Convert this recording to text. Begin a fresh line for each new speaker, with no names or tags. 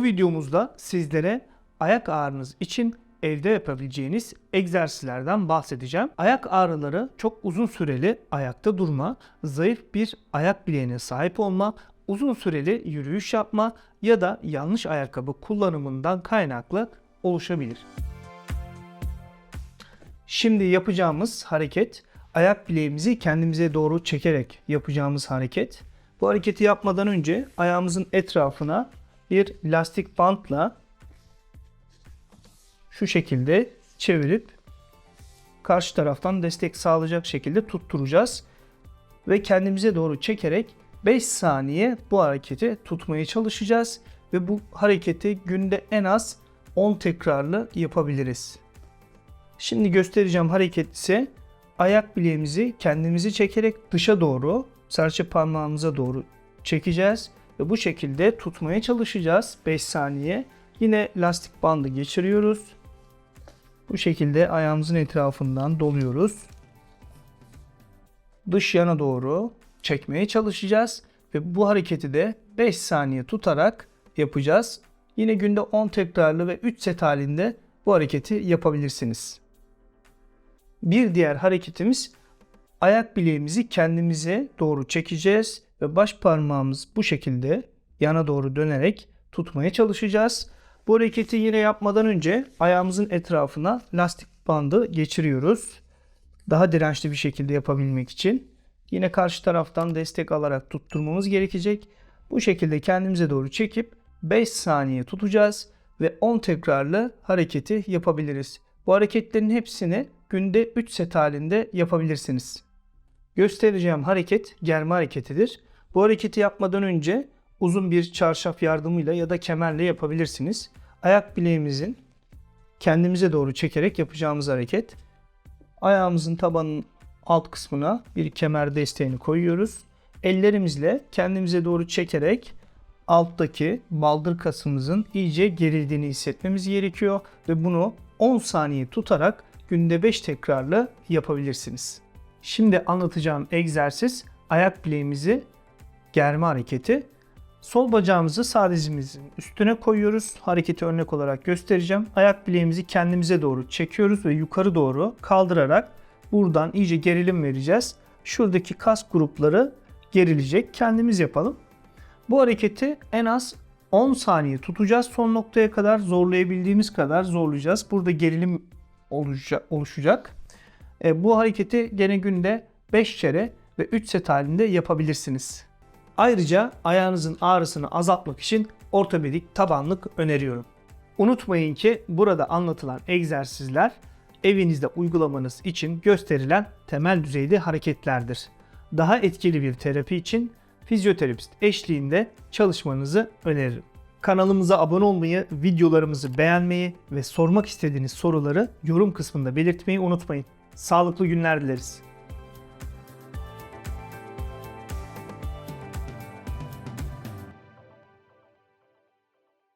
Bu videomuzda sizlere ayak ağrınız için evde yapabileceğiniz egzersizlerden bahsedeceğim. Ayak ağrıları çok uzun süreli ayakta durma, zayıf bir ayak bileğine sahip olma, uzun süreli yürüyüş yapma ya da yanlış ayakkabı kullanımından kaynaklı oluşabilir. Şimdi yapacağımız hareket ayak bileğimizi kendimize doğru çekerek yapacağımız hareket. Bu hareketi yapmadan önce ayağımızın etrafına bir lastik bantla şu şekilde çevirip karşı taraftan destek sağlayacak şekilde tutturacağız. Ve kendimize doğru çekerek 5 saniye bu hareketi tutmaya çalışacağız. Ve bu hareketi günde en az 10 tekrarlı yapabiliriz. Şimdi göstereceğim hareket ise ayak bileğimizi kendimizi çekerek dışa doğru serçe parmağımıza doğru çekeceğiz ve bu şekilde tutmaya çalışacağız 5 saniye. Yine lastik bandı geçiriyoruz. Bu şekilde ayağımızın etrafından doluyoruz. Dış yana doğru çekmeye çalışacağız ve bu hareketi de 5 saniye tutarak yapacağız. Yine günde 10 tekrarlı ve 3 set halinde bu hareketi yapabilirsiniz. Bir diğer hareketimiz ayak bileğimizi kendimize doğru çekeceğiz ve baş parmağımız bu şekilde yana doğru dönerek tutmaya çalışacağız. Bu hareketi yine yapmadan önce ayağımızın etrafına lastik bandı geçiriyoruz. Daha dirençli bir şekilde yapabilmek için. Yine karşı taraftan destek alarak tutturmamız gerekecek. Bu şekilde kendimize doğru çekip 5 saniye tutacağız ve 10 tekrarlı hareketi yapabiliriz. Bu hareketlerin hepsini günde 3 set halinde yapabilirsiniz. Göstereceğim hareket germe hareketidir. Bu hareketi yapmadan önce uzun bir çarşaf yardımıyla ya da kemerle yapabilirsiniz. Ayak bileğimizin kendimize doğru çekerek yapacağımız hareket. Ayağımızın tabanının alt kısmına bir kemer desteğini koyuyoruz. Ellerimizle kendimize doğru çekerek alttaki baldır kasımızın iyice gerildiğini hissetmemiz gerekiyor ve bunu 10 saniye tutarak günde 5 tekrarlı yapabilirsiniz. Şimdi anlatacağım egzersiz ayak bileğimizi germe hareketi. Sol bacağımızı sağ dizimizin üstüne koyuyoruz. Hareketi örnek olarak göstereceğim. Ayak bileğimizi kendimize doğru çekiyoruz ve yukarı doğru kaldırarak buradan iyice gerilim vereceğiz. Şuradaki kas grupları gerilecek. Kendimiz yapalım. Bu hareketi en az 10 saniye tutacağız. Son noktaya kadar zorlayabildiğimiz kadar zorlayacağız. Burada gerilim oluşacak. E, bu hareketi gene günde 5 kere ve 3 set halinde yapabilirsiniz. Ayrıca ayağınızın ağrısını azaltmak için ortopedik tabanlık öneriyorum. Unutmayın ki burada anlatılan egzersizler evinizde uygulamanız için gösterilen temel düzeyde hareketlerdir. Daha etkili bir terapi için fizyoterapist eşliğinde çalışmanızı öneririm. Kanalımıza abone olmayı, videolarımızı beğenmeyi ve sormak istediğiniz soruları yorum kısmında belirtmeyi unutmayın. Sağlıklı günler dileriz.